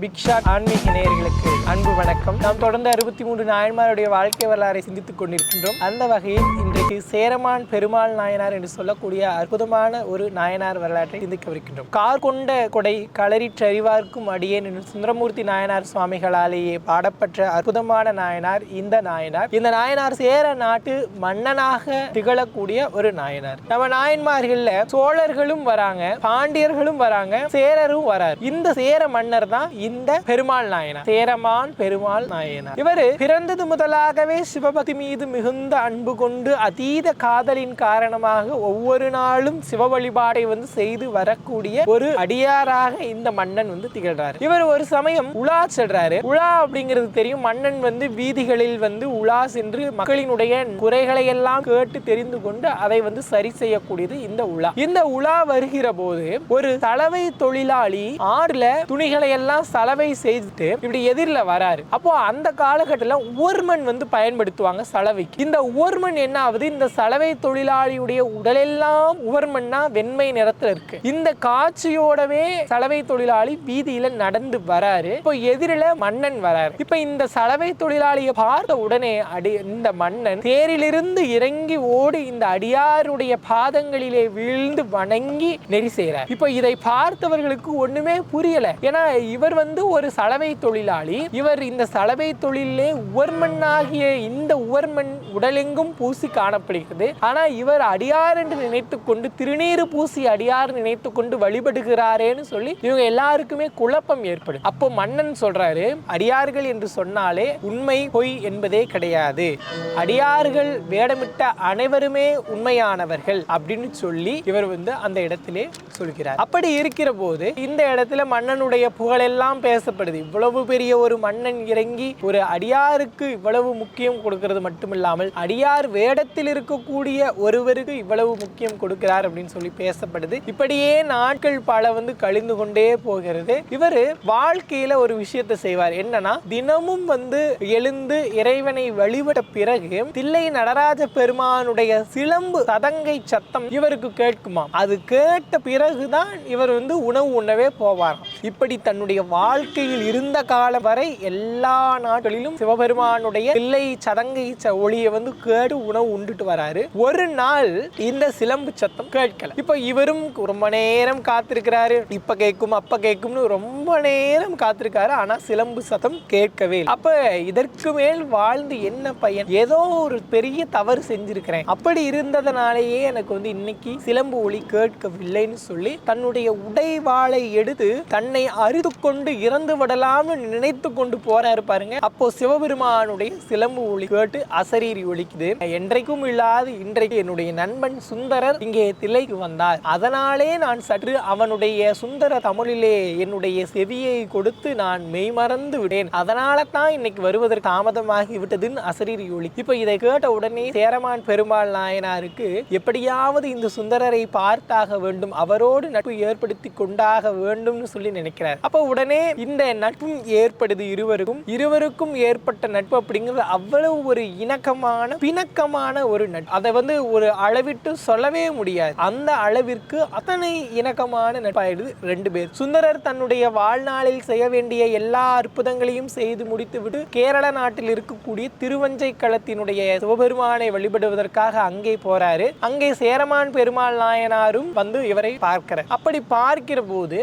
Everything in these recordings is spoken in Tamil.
பிக்ஷா ஆன்மீக நேயர்களுக்கு அன்பு வணக்கம். நாம் தொடர்ந்து அறுபத்தி மூன்று நாயன்மாருடைய வாழ்க்கை வரலாறை சிந்தித்துக் கொண்டிருக்கின்றோம். அந்த வகையில் இந்த சேரமான் பெருமாள் நாயனார் என்று சொல்லக்கூடிய அற்புதமான ஒரு நாயனார் வரலாற்றை சிந்திக்கவிருக்கின்றோம் கார் கொண்ட கொடை களரிற்றறிவார்க்கும் அடியேன் என்று சுந்தரமூர்த்தி நாயனார் சுவாமிகளாலேயே பாடப்பட்ட அற்புதமான நாயனார் இந்த நாயனார். இந்த நாயனார் சேர நாட்டு மன்னனாக திகழக்கூடிய ஒரு நாயனார். நம்ம நாயன்மார்கள்ல சோழர்களும் வராங்க பாண்டியர்களும் வராங்க சேரரும் வராரு. இந்த சேர மன்னர் தான் இந்த பெருமாள் நாயனார். சேரமான் பெருமாள் நாயனார். இவர் பிறந்தது முதலாகவே சிவபக்தி மீது மிகுந்த அன்பு கொண்டு அதீத காதலின் காரணமாக ஒவ்வொரு நாளும் சிவ வழிபாடை வந்து செய்து வரக்கூடிய ஒரு அடியாராக இந்த மன்னன் வந்து திகழ்றாரு. இவர் ஒரு சமயம் உலா செல்றாரு. உலா அப்படிங்கிறது தெரியும். மன்னன் வந்து வீதிகளில் வந்து உலா சென்று மக்களினுடைய குறைகளை எல்லாம் கேட்டு தெரிந்து கொண்டு அதை வந்து சரி செய்யக்கூடியது இந்த உலா. இந்த உலா வருகிற போது ஒரு சலவை தொழிலாளி ஆறுல துணிகளை எல்லாம் சலவை செய்துட்டு இப்படி எதிரில் வராரு. அப்போ அந்த காலகட்டத்தில் ஓர்மன் வந்து பயன்படுத்துவாங்க சலவைக்கு. இந்த ஓர்மன் என்ன ஆகுது? இந்த சலவை தொழிலாளியுடைய உடலெல்லாம் உவர்மண்ணா வெண்மை நிறத்துல இருக்கு. இந்த காட்சியோடவே சலவை தொழிலாளி வீதியில நடந்து வராரு. இப்போ எதிரில மன்னன் வராரு. இப்போ இந்த சலவை தொழிலாளியை பார்த்த உடனே அடி இந்த மன்னன் தேரிலிருந்து இறங்கி ஓடி இந்த அடியாருடைய பாதங்களிலே வீழ்ந்து வணங்கி நெறி செய்கிறார் இப்போ இதை பார்த்தவர்களுக்கு ஒண்ணுமே புரியல. ஏன்னா இவர் வந்து ஒரு சலவை தொழிலாளி. இவர் இந்த சலவை தொழிலே உவர்மண்ணாகிய இந்த உவர்மன் உடலெங்கும் பூசி காணப்படுகிறது. ஆனால் இவர் அடியார் என்று நினைத்து கொண்டு திருநீறு பூசி அடியார் நினைத்து கொண்டு வழிபடுகிறாரேன்னு சொல்லி இவங்க எல்லாருக்குமே குழப்பம் ஏற்படும். அப்போ மன்னன் சொல்றாரு அடியார்கள் என்று சொன்னாலே உண்மை பொய் என்பதே கிடையாது. அடியார்கள் வேடமிட்ட அனைவருமே உண்மையானவர்கள் அப்படின்னு சொல்லி இவர் வந்து அந்த இடத்திலே சொல்கிறார். அப்படி இருக்கிற போது இந்த இடத்துல மன்னனுடைய புகழெல்லாம் பேசப்படுது. இவ்வளவு பெரிய ஒரு மன்னன் இறங்கி ஒரு அடியாருக்கு இவ்வளவு முக்கியம் கொடுக்கிறது மட்டுமில்லாமல் அடியார் வேடத்தில் இருக்கக்கூடிய ஒருவருக்கு இவ்வளவு முக்கியம் கொடுக்கிறார் அப்படின்னு சொல்லி பேசப்படுது. இப்படியே நாட்கள் பல வந்து கழிந்து கொண்டே போகிறது. இவர் வாழ்க்கையில ஒரு விஷயத்தை செய்வார். என்னன்னா தினமும் வந்து எழுந்து இறைவனை வழிபட்ட பிறகு தில்லை நடராஜ பெருமானுடைய சிலம்பு சதங்கை சத்தம் இவருக்கு கேட்குமா? அது கேட்ட பிறகுதான் இவர் வந்து உணவு உண்ணவே போவாராம். இப்படி தன்னுடைய வாழ்க்கையில் இருந்த காலம் வரை எல்லா நாட்களிலும் சிவபெருமானுடைய தில்லை சதங்கை ச- ஒளியை வந்து கேட்டு உணவு கொண்டுட்டு வராரு. ஒரு நாள் இந்த சிலம்பு சத்தம் கேட்கல. இப்ப இவரும் ரொம்ப நேரம் காத்திருக்கிறாரு. இப்ப கேட்கும் அப்ப கேட்கும்னு ரொம்ப நேரம் காத்திருக்காரு. ஆனா சிலம்பு சத்தம் கேட்கவே அப்ப இதற்கு மேல் வாழ்ந்து என்ன பையன்? ஏதோ ஒரு பெரிய தவறு செஞ்சிருக்கிறேன். அப்படி இருந்ததனாலேயே எனக்கு வந்து இன்னைக்கு சிலம்பு ஒளி கேட்கவில்லைன்னு சொல்லி தன்னுடைய உடைவாளை எடுத்து தன்னை அறுத்து கொண்டு இறந்து விடலாம்னு நினைத்து கொண்டு போறாரு பாருங்க. அப்போ சிவபெருமானுடைய சிலம்பு ஒளி கேட்டு அசரீரி ஒழிக்குது என்றைக்கும் இல்லாது இன்றைக்கு என்னுடைய நண்பன் சுந்தரர் இங்கே தில்லைக்கு வந்தார். அதனாலே நான் சற்று அவனுடைய சுந்தர தமிழிலே என்னுடைய செவியை கொடுத்து நான் மெய்மறந்து விட்டேன். அதனால தான் இன்னைக்கு வருவதற்கு தாமதமாகி விட்டதுன்னு அசரீர் ஒளி இப்போ இதை கேட்ட உடனே சேரமான் பெருமாள் நாயனாருக்கு எப்படியாவது இந்த சுந்தரரை பார்த்தாக வேண்டும் அவரோடு நட்பு ஏற்படுத்தி கொண்டாக வேண்டும்னு சொல்லி நினைக்கிறார். அப்போ உடனே இந்த நட்பும் ஏற்படுது இருவருக்கும். இருவருக்கும் ஏற்பட்ட நட்பு அப்படிங்கிறது அவ்வளவு ஒரு இணக்கமான பிணக்கமான ஒரு நட்பு. அதை வந்து ஒரு அளவிட்டு சொல்லவே முடியாது. அந்த அளவிற்கு அத்தனை இணக்கமான நட்பாயிடுது ரெண்டு பேர். சுந்தரர் தன்னுடைய வாழ்நாளில் செய்ய வேண்டிய எல்லா அற்புதங்களையும் செய்து முடித்துவிட்டு கேரள நாட்டில் இருக்கக்கூடிய திருவஞ்சை களத்தினுடைய சிவபெருமானை வழிபடுவதற்காக அங்கே போறாரு. அங்கே சேரமான் பெருமாள் நாயனாரும் வந்து இவரை பார்க்கிறார். அப்படி பார்க்கிற போது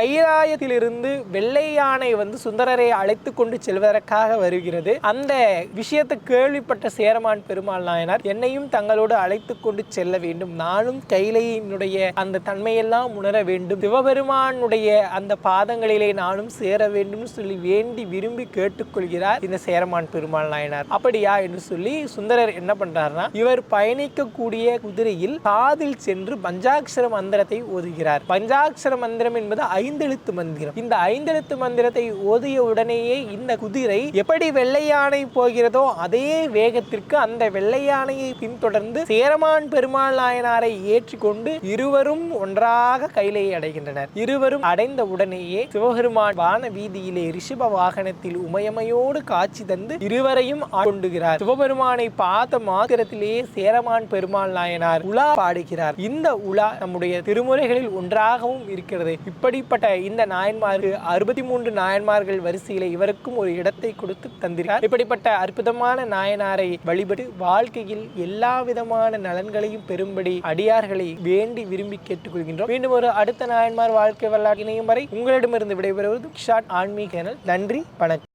கைராயத்திலிருந்து கைலாயத்திலிருந்து வெள்ளை யானை வந்து சுந்தரரை அழைத்து கொண்டு செல்வதற்காக வருகிறது. அந்த விஷயத்தை கேள்விப்பட்ட சேரமான் பெருமாள் நாயனார் என்னையும் தங்களோடு அழைத்து கொண்டு செல்ல வேண்டும். நானும் கைலையினுடைய அந்த தன்மையெல்லாம் உணர வேண்டும். சிவபெருமானுடைய அந்த பாதங்களிலே நானும் சேர வேண்டும் சொல்லி வேண்டி விரும்பி கேட்டுக்கொள்கிறார் இந்த சேரமான் பெருமாள் நாயனார். அப்படியா என்று சொல்லி சுந்தரர் என்ன பண்றாருன்னா இவர் பயணிக்கக்கூடிய குதிரையில் காதில் சென்று பஞ்சாட்சர மந்திரத்தை ஓதுகிறார். பஞ்சாட்சர மந்திரம் என்பது ஐந்தெழுத்து மந்திரம். இந்த ஐந்தெழுத்து மந்திரத்தை ஓதிய உடனேயே இந்த குதிரை எப்படி வெள்ளையானை போகிறதோ அதே வேகத்திற்கு அந்த வெள்ளையானை யானையை பின்தொடர்ந்து சேரமான் பெருமாள் நாயனாரை ஏற்றிக்கொண்டு இருவரும் ஒன்றாக கைலையை அடைகின்றனர். இருவரும் அடைந்த உடனேயே சிவபெருமான் வான வீதியிலே ரிஷப வாகனத்தில் உமையமையோடு காட்சி தந்து இருவரையும் ஆட்கொண்டுகிறார். சிவபெருமானை பார்த்த மாத்திரத்திலேயே சேரமான் பெருமாள் நாயனார் உலா பாடுகிறார். இந்த உலா நம்முடைய திருமுறைகளில் ஒன்றாகவும் இருக்கிறது. இப்படிப்பட்ட இந்த நாயன்மார்கள் அறுபத்தி மூன்று நாயன்மார்கள் வரிசையில இவருக்கும் ஒரு இடத்தை கொடுத்து தந்திருக்கிறார். இப்படிப்பட்ட அற்புதமான நாயனாரை வழிபட்டு வாழ்க்கையில் எல்லா விதமான நலன்களையும் பெறும்படி அடியார்களை வேண்டி விரும்பி கேட்டுக்கொள்கின்றோம். மீண்டும் ஒரு அடுத்த நாயன்மார் வாழ்க்கை வரலாறு இணையும் வரை உங்களிடமிருந்து விடைபெறுவது ஷாட் ஆன்மீக சேனல். நன்றி வணக்கம்.